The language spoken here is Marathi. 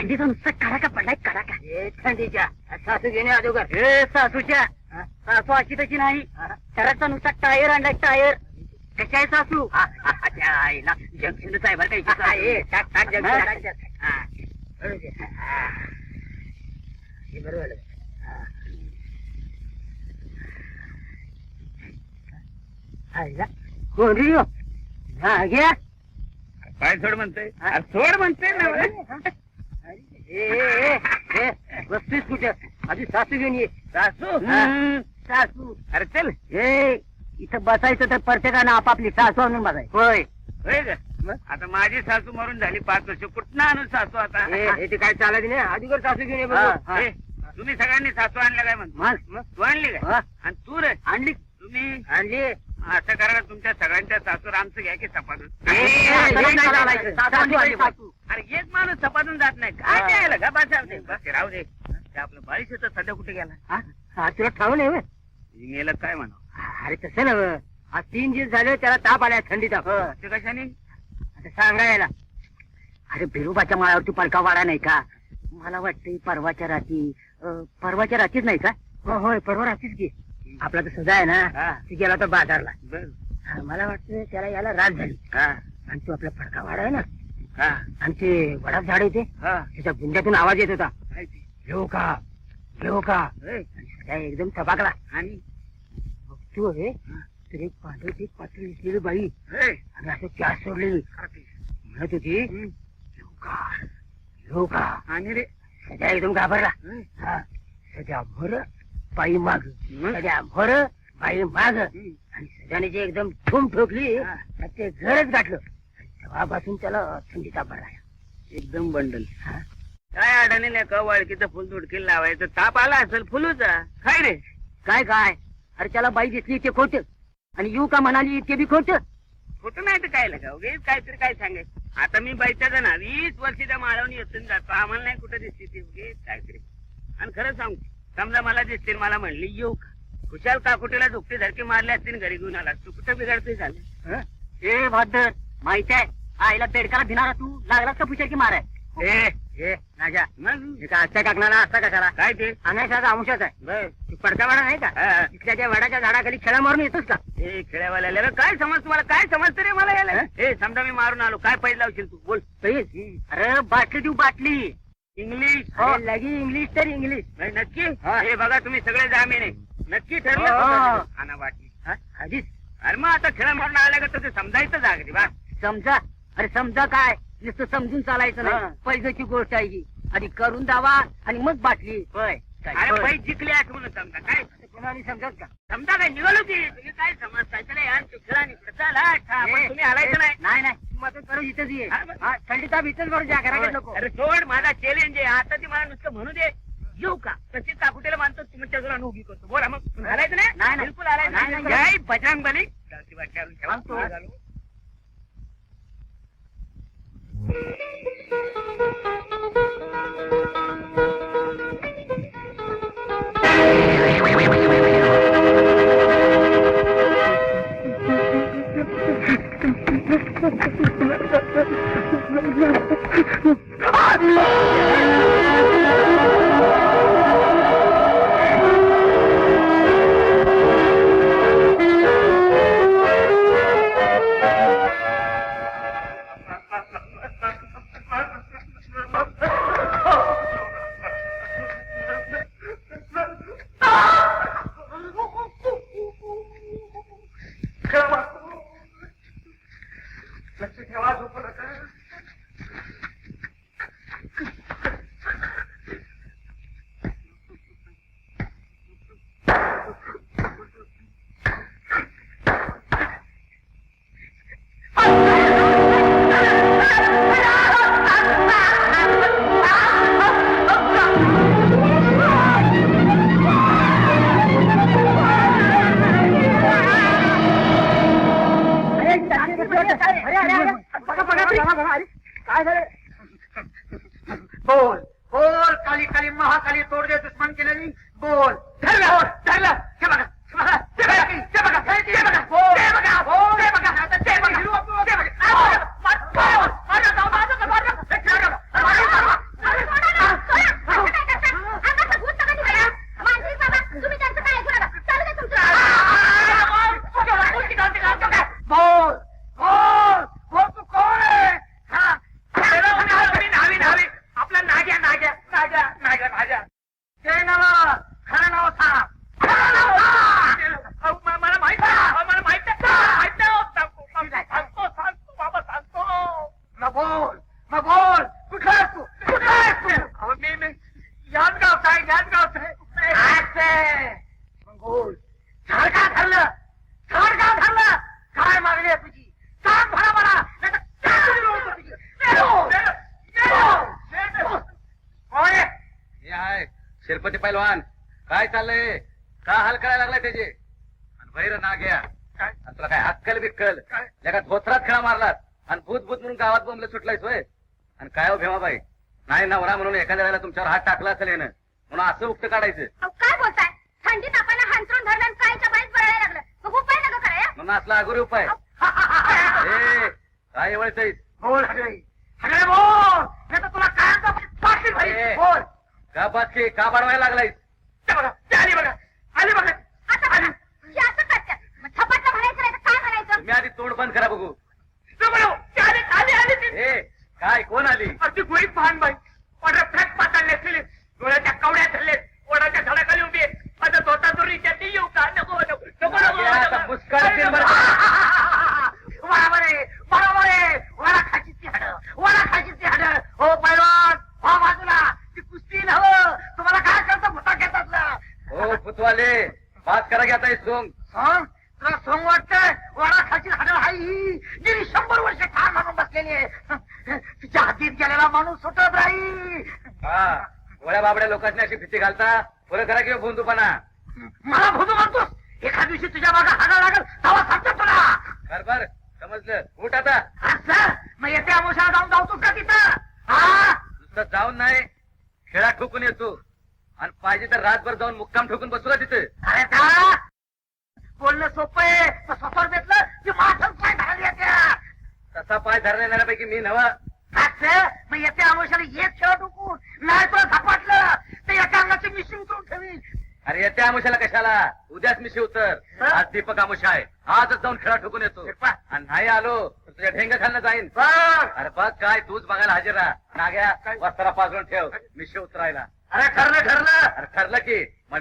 थंडीचा नुसता कडाका पडलाय कडाका ए थंडीच्या सासू घेणे अगोदर ए सासूच्या सासू अशी तशी नाही घराचा नुसता टायर आणलाय टायर कशा आहे सासू आईला जंक्शनच आहे बरं का हा, इथे. ए, टाक, टाक हा, जंक्शन. हा. बरोबर. हा. हे. हा. आईला कोण? हा, घ्या. काय सोड म्हणते हा? सोड म्हणते ना बसतीस कुठं? आधी सासू घेऊन ये. सासू? सासू. अरे चल. ए इथं बसायचं तर प्रत्येकानं आपापली सासू आणून बसायचं होय. होय का आता माझी सासू मरून झाली पाच वर्ष. कुठं आणू सासू आता? हे ते काय चालत नाही? अगोदर सासू घेऊन ये. हा, हा. तुम्ही सगळ्यांनी सासू आणल्या काय म्हणतो तू आणली काय? हा, आणि तू रे? आणली. तुम्ही? आणली. असं करा ना, तुमच्या सगळ्यांच्या सासूर आमचं घ्या की सासू. अरे एक माणूस सपादून जात नाही. काय हा. द्यायला का बस राहू दे. ते आपलं बाळीश होतं सध्या कुठे गेला? हा? हा, तुला ठाऊ नाही? मेलं काय म्हणा? अरे तसं नव आज तीन दिवस झाले त्याला ताप आलाय थंडी ताप. ते कशाने? आता सांगायला अरे बिरोबाच्या माळावरती पडका वाडा नाही का? मला वाटतं परवाच्या रात्री अं, परवाच्या रात्रीच नाही का? हो होय परवा रात्रीच की. आपला तर सजा आहे ना हा. ती गेला तर बाजारला. बर. मला वाटतं त्याला याला रात झाली. हा. आणि तो आपला फडका वाडा आहे ना. हा. आणि ते वडाप झाड येते त्याच्या गुंड्यातून आवाज येत होता. ते? घेऊ का? घेऊ का? एकदम थबाकला. आणि? बघतो हे तर एक पांढरी एक पातळी दिसलेली बाई. आणि असं चहा सोडलेली. म्हणत होती. घेऊ का? घेऊ का? आणि रे? सध्या एकदम घाबरला. हा. सध्या भर बाई माग. मग? सध्या भर बाई माग. हम्म. आणि सध्याने जे एकदम ठुम ठोकली हा. तर ते घरच गाठलं. तेव्हापासून त्याला थंडीचा बरा एकदम बंडल. काय अडाणी नाही का? वाळकीचं फुल तुडकीला लावायचं. ताप आला असेल फुलूचा. काय रे? काय काय? अरे त्याला बाई दिसली ते खोट. आणि येऊ का म्हणाली ते बी खोट? कुठं नाही तर काय लगा उगीच काहीतरी काय सांगायचं? आता मी बाईच्या ना वीस वर्षीच्या माळवून येतून जातो. आम्हाला नाही कुठं दिसते ती उगीच. काहीतरी. आणि खरं सांगू समजा मला दिसतील मला म्हणली येऊ का? खुशाल काकुटीला झुकटी धरकी मारली असतील घरी घेऊन आला. तू कुठं बिघडतोय झालं. ए भादर माहीत आहे? आईला बेडकाला भिणारा तू? लागलास का पुचार की माराय ए ए राजा. मग? हे का आजच्या काकणाला असता कशाला? काय ते? अनायसाचा अंशाच आहे. बर. तू पडका वाडा नाही का? हा. तिथल्या त्या वडाच्या झाडाखाली खेळा मारून येतोस का? हे खेळावाल्या रे, काय समज तुम्हाला? काय समजतं रे मला याला? हे? समजा मी मारून आलो. काय पैसे लावशील तू? बोल. सईद, अरे बाटली देऊ बाटली. इंग्लिश लगी इंग्लिश तर इंग्लिश नाही, नक्की? हा. बघा तुम्ही सगळे जामीन आहे. नक्की. ठरलं आणा वाटली हा, आधीच. अरे मग आता खेळा मारून आल्या का ते समजायचं जागरी बा. समजा. अरे समजा काय? नुसतं समजून चालायचं. नाही. पैशाची गोष्ट आहे ही. आधी करून दावा आणि मग बाटली. अरे पैसे जिंकले म्हणून समजा. काय? कोणाला समजत का? समजा काय निघालो की तुम्ही काय समजताय? चला यार खेळा निघतो चला तुम्ही हलायचं नाही नाही. मदत करू इथंच ये हा, बरं. थंडी ताप इथंच बरं जा घराकडे नको अरे सोड माझा चॅलेंज आहे आता ती मला नुसतं म्हणू दे येऊ का तशी काकुटेला मानतो तुमच्या उभी करतो बोला मग हलायचं नाही, नाही नाही. बिलकुल हलायचं नाही, नाही नाही. जय बजरंग बली. सांगतो. बोल झाड का धरलं झाड का धरलं. काय मागणी आहे तुझी? सांग भरा मला. काय तुझी. कोण आहे? हे आहे शिरपती पैलवान. काय चाललंय? का हाल करायला लागलाय त्याचे? आणि भैर ना घ्या. आणि तुला काय हक्कल बिक्कल? जगात धोत्रात खेळा मारलात. आणि भूत भूत म्हणून गावात बोंबले सुटलायस होय? आणि काय हो भीमाबाई? नाही नवरा म्हणून एखाद्या वेळेला तुमच्यावर हात टाकला असेल यानं. म्हणून असं उक्त काढायचं. अहो, काय बोलताय थंडीत आपल्याला हांतरून धरलं आणि काळीच्या बाईत बळायला लागलं मग उपाय नका असला अगोरी उपाय ए काय वळतय बोल हगळे. हगळे बोल नाही तर तुला काय भाई ए. बोल का बातकी का बाडवायला ते बघा ते आली बघा. आली बघा. आता बघा. हे असं करतात मग थपाटं म्हणायचं नाही तर काय म्हणायचं तुम्ही आधी तोंड बंद करा बघू ते बघा, ते आली आली आली ती. ए काय कोण आली अगदी गोळी पाहन बाई ऑर्डर फ्लॅट पाताळले असलेले डोळ्याच्या कवड्या धरले ओढाच्या झाडाखाली उभी आहे. माझा धोता दुरी ती येऊ का नको नको नको नको, या, आता नको मुस्कान केलं बरं. बरोबर आहे बरोबर आहे वडा खायची ती हाड वडा खायची ती हाड हो पैलवान हो बाजूला ती कुस्ती नव तुम्हाला काय करतं भुता घेतात हो फुतवाले बात करा की आता सोंग. तुला सोंग वाटतंय? वडा खायची हाड हाय ही. गेली शंभर वर्ष ठाण म्हणून बसलेली आहे. तिच्या हातीत गेलेला माणूस सुटत राही हा गोळ्या बाबड्या लोकांनी अशी भीती घालता? पुढे करा किंवा भोंदूपणा. मला भूतो म्हणतोस? एका दिवशी तुझ्या मागा हाडा लागल तेव्हा सांगतो तुला. बर बर. समजलं. उठ आता. असं मग येते आमुषाला जाऊन जाऊतोस का तिथं? हा? नुसतं जाऊन नाही खेळा ठोकून येतो. आणि पाहिजे तर रातभर जाऊन मुक्काम ठोकून बसू का तिथे. अरे का बोलणं सोपं आहे. पण स्वतःवर घेतलं की माझं पाय धरायला येते. तसा पाय धरला येणाऱ्यापैकी मी नवा. असं मग येते आमुषाला येत खेळ टोकून नाही तुला झपाटलं. ते एका अंगाची मिशी उतरून ठेवीन. अरे येत्या आमुशाला कशाला? उद्याच मी शिवतर आज दीपक आमुषा आहे. आजच जाऊन खेळा ठोकून येतो. आणि नाही आलो तर तुझ्या ढेंग खाल्लं जाईन. बघ अरे बघ काय? तूच बघायला हजर राहा. नाग्या वस्त्रा पाजून ठेव. मी उतरायला. अरे ठरलं ठरलं. अरे ठरलं की. म्हणजे